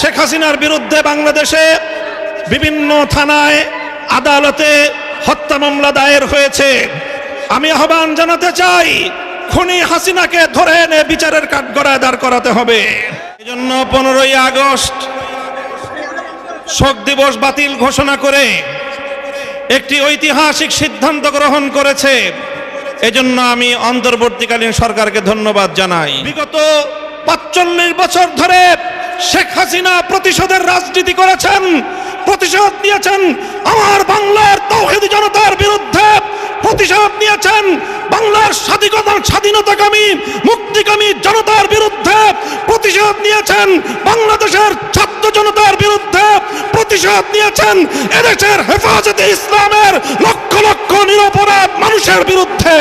শেখ হাসিনার বিরুদ্ধে বাংলাদেশে বিভিন্ন থানায় আদালতে হত্যা মামলা দায়ের হয়েছে। আমি আহ্বান জানাতে চাই, খুনি হাসিনাকে ধরে এনে বিচারের কাঠগড়ায় দাঁড় করাতে হবে। এজন্য পনেরোই আগস্ট শোক দিবস বাতিল ঘোষণা করে একটি ঐতিহাসিক সিদ্ধান্ত গ্রহণ করেছে। এজন্য আমি অন্তর্বর্তীকালীন সরকারকে ধন্যবাদ জানাই। বিগত পাঁচচল্লিশ বছর ধরে শেখ হাসিনা প্রতিশোধের রাজনীতি করেছেন, প্রতিশোধ নিয়েছেন, আমার বাংলার তৌহিদি জনতার বিরুদ্ধে প্রতিশোধ নিয়েছেন, বাংলার স্বাধীনতা, স্বাধীনতাকামী, মুক্তিকামী জনতার বিরুদ্ধে প্রতিশোধ নিয়েছেন, বাংলাদেশের ছাত্র জনতার বিরুদ্ধে প্রতিশোধ নিয়েছেন, এদেশের হেফাজতে ইসলামের লক্ষ লক্ষ নিরপরাধ মানুষের বিরুদ্ধে।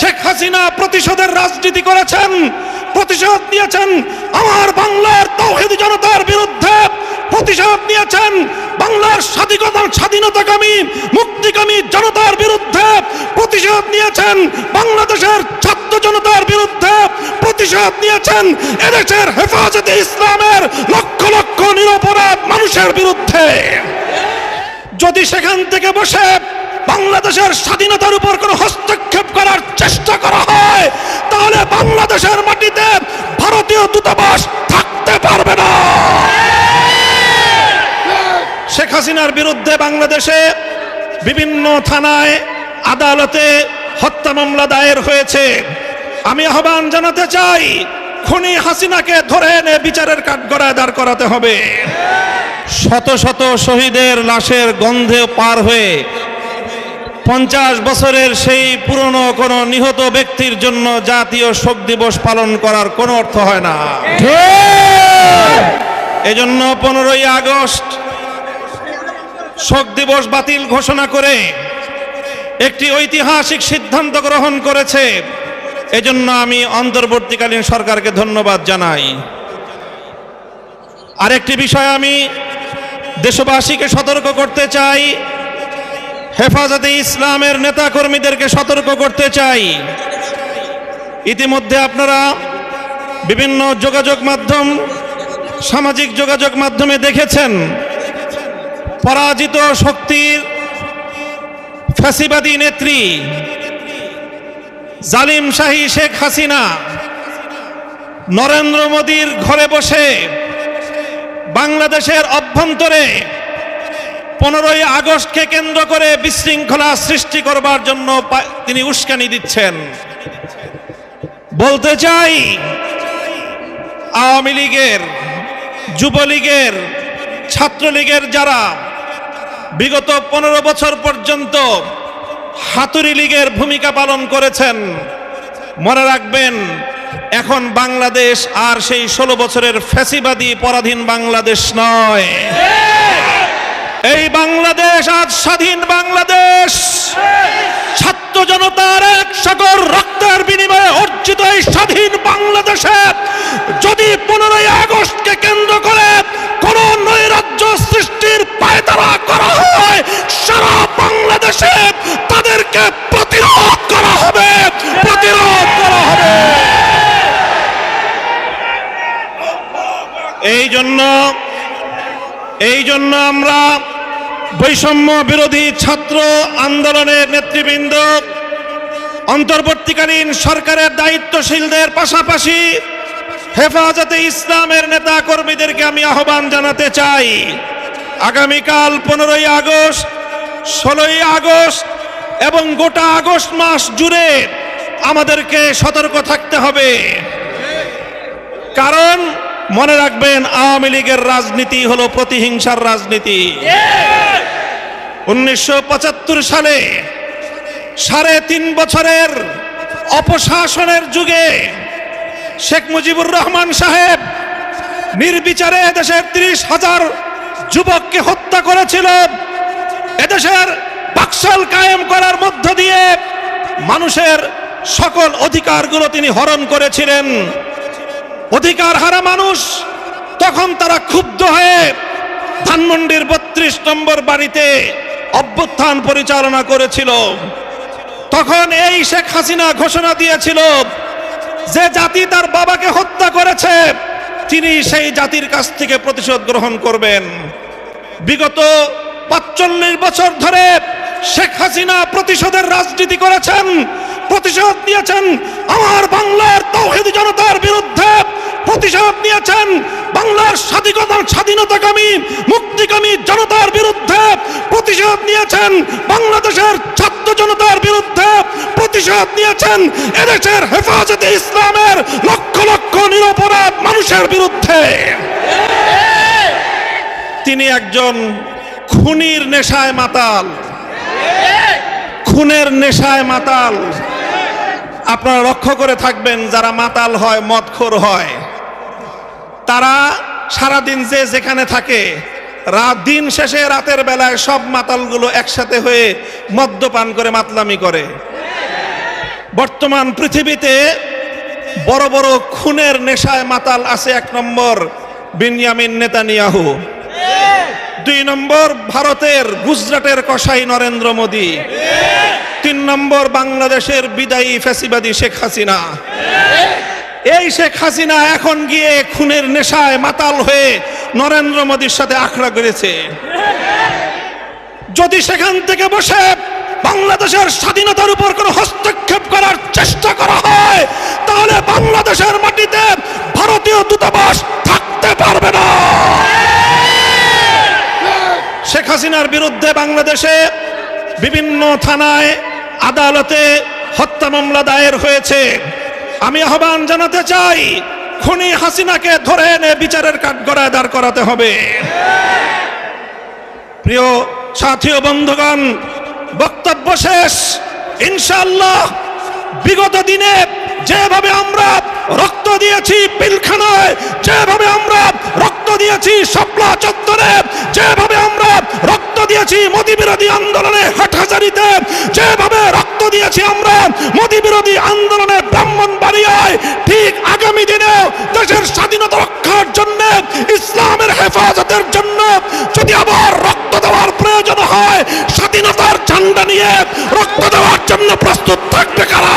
শেখ হাসিনা প্রতিশোধের রাজনীতি করেছেন প্রতিশোধ নিয়েছেন আমার বাংলার তৌহিদি জনতার বিরুদ্ধে। প্রতিশোধ নিয়েছেন বাংলার স্বাধীনতা, স্বাধীনতাকামী, মুক্তিকামী জনতার বিরুদ্ধে। প্রতিশোধ নিয়েছেন বাংলাদেশের ছাত্র জনতার বিরুদ্ধে। প্রতিশোধ নিয়েছেন এদেশের হেফাজতে ইসলামের লক্ষ লক্ষ নিরপরাধ মানুষের বিরুদ্ধে। যদি সেখান থেকে বসে বাংলাদেশের স্বাধীনতার উপর কোনো হস্তক্ষেপ করার হাসিনার বিরুদ্ধে বাংলাদেশে বিভিন্ন থানায় আদালতে হত্যা মামলা দায়ের হয়েছে। আমি আহ্বান জানাতে চাই খুনি হাসিনাকে ধরে এনে বিচারের কাঠগড়ায় দাঁড় করাতে হবে। শত শত শহীদের লাশের গন্ধে পার হয়ে পঞ্চাশ বছরের সেই পুরনো কোনো নিহত ব্যক্তির জন্য জাতীয় শোক দিবস পালন করার কোনো অর্থ হয় না। এজন্য পনেরোই আগস্ট শোক দিবস বাতিল ঘোষণা করে একটি ঐতিহাসিক সিদ্ধান্ত গ্রহণ করেছে। এজন্য আমি অন্তর্বর্তীকালীন সরকারকে ধন্যবাদ জানাই। আরেকটি বিষয় আমি দেশবাসীকে সতর্ক করতে চাই। হেফাজতে ইসলামের নেতাকর্মীদেরকে সতর্ক করতে চাই। ইতিমধ্যে আপনারা বিভিন্ন যোগাযোগ মাধ্যম, সামাজিক যোগাযোগ মাধ্যমে দেখেছেন পরাজিত শক্তির ফ্যাসিবাদী নেত্রী জালিম শাহী শেখ হাসিনা, নরেন্দ্র মোদীর ঘরে বসে বাংলাদেশের অভ্যন্তরে পনেরোই আগস্টকে কেন্দ্র করে বিশৃঙ্খলা সৃষ্টি করবার জন্য তিনি উস্কানি দিচ্ছেন। বলতে চাই, আওয়ামী লীগের, যুবলীগের, ছাত্রলীগের যারা বিগত পনেরো বছর পর্যন্ত হাতুরি লীগের ভূমিকা পালন করেছেন। মনে রাখবেন, এখন বাংলাদেশ আর সেই ষোলো বছরের ফ্যাসিবাদী পরাধীন বাংলাদেশ নয়। এই বাংলাদেশ আজ স্বাধীন বাংলাদেশ। ছাত্র জনতার এক সকল রক্তের বিনিময়ে অর্জিত এই স্বাধীন বাংলাদেশে যদি পনেরোই আগস্টকে কেন্দ্র করে কোন নৈরাজ্য সৃষ্টির পায়তারা করা হয় বাংলাদেশে তাদেরকে প্রতিরোধ করা হবে, প্রতিরোধ করা হবে। এই জন্য এই জন্য আমরা বৈষম্য বিরোধী ছাত্র আন্দোলনের নেতৃবৃন্দ, অন্তর্বর্তীকালীন সরকারের দায়িত্বশীলদের পাশাপাশি হেফাজতে ইসলামের নেতা কর্মীদেরকে আমি আহ্বান জানাতে চাই। আগামীকাল পনেরোই আগস্ট, ষোলোই আগস্ট এবং গোটা আগস্ট মাস জুড়ে আমাদেরকে সতর্ক থাকতে হবে। কারণ মনে রাখবেন, আওয়ামী লীগের রাজনীতি হলো প্রতিহিংসার রাজনীতি। উনিশশো পঁচাত্তর সালে সাড়ে তিন বছরের অপশাসনের যুগে শেখ মুজিবুর রহমান সাহেব নির্বিচারে দেশের তিরিশ হাজার যুবককে হত্যা করেছিল। এদেশের বাকশাল কায়েম করার মধ্য দিয়ে মানুষের সকল অধিকারগুলো তিনি হরণ করেছিলেন। অধিকার হারা মানুষ তখন তারা ক্ষুব্ধ হয়ে ধানমন্ডির বত্রিশ নম্বর বাড়িতে অভ্যুত্থান পরিচালনা করেছিল। তখন এই শেখ হাসিনা ঘোষণা দিয়েছিল যে জাতি তার বাবাকে হত্যা করেছে, তিনি সেই জাতির কাছ থেকে প্রতিশোধ গ্রহণ করবেন। বিগত পাঁচচল্লিশ বছর ধরে শেখ হাসিনা প্রতিশোধের রাজনীতি করেছেন, প্রতিশোধ নিয়েছেন, আমার বাংলার তৌহিদ জনতার বিরুদ্ধে প্রতিশোধ নিয়েছেন, বাংলার স্বাধীনতা, স্বাধীনতাকামী, মুক্তিকামী জনতার বিরুদ্ধে প্রতিশোধ নিয়েছেন, বাংলাদেশের ছাত্র জনতার বিরুদ্ধে প্রতিশোধ নিয়েছেন, এদেশের হেফাজতে ইসলামের লক্ষ লক্ষ নিরপরাধ মানুষের বিরুদ্ধে। তিনি একজন খুনির নেশায় মাতাল। খুনের নেশায় মাতাল। আপনারা লক্ষ্য করে থাকবেন, যারা মাতাল হয়, মদখোর হয়, তারা সারাদিন যে যেখানে থাকে, রাত দিন শেষে রাতের বেলায় সব মাতালগুলো একসাথে হয়ে মদ্যপান করে, মাতলামি করে। বর্তমান পৃথিবীতে বড় বড় খুনের নেশায় মাতাল আছে এক নম্বর, বিনিয়ামিন নেতানিয়াহু। দুই নম্বর ভারতের গুজরাটের কসাই নরেন্দ্র মোদী। তিন নম্বর বাংলাদেশের বিদায়ী ফ্যাসিবাদী শেখ হাসিনা। এই শেখ হাসিনা এখন গিয়ে খুনের নেশায় মাতাল হয়ে নরেন্দ্র মোদীর সাথে আখড়া করেছে যদি সেখান থেকে বসে বাংলাদেশের স্বাধীনতার উপর কোনো হস্তক্ষেপ করার চেষ্টা করা হয়, তাহলে বাংলাদেশের মাটিতে ভারতীয় দূতাবাস থাকতে পারবে না। শেখ হাসিনার বিরুদ্ধে বাংলাদেশে বিভিন্ন থানায় আদালতে হত্যা মামলা দায়ের হয়েছে। আমি আহ্বান জানাতে চাই, খুনি হাসিনাকে ধরে এনে বিচারের কাঠগড়ায় দাঁড় করাতে হবে। প্রিয় সাথী বন্ধুগণ, বক্তব্য শেষ। ইনশাল্লাহ বিগত দিনে যেভাবে আমরা রক্ত দিয়েছি পিলখানায়, যেভাবে আমরা রক্ত দিয়েছি শাপলা হেফাজতের জন্য যদি আবার রক্ত দেওয়ার প্রয়োজন হয়, স্বাধীনতার ঝান্ডা নিয়ে রক্ত দেওয়ার জন্য প্রস্তুত থাকবে কারা?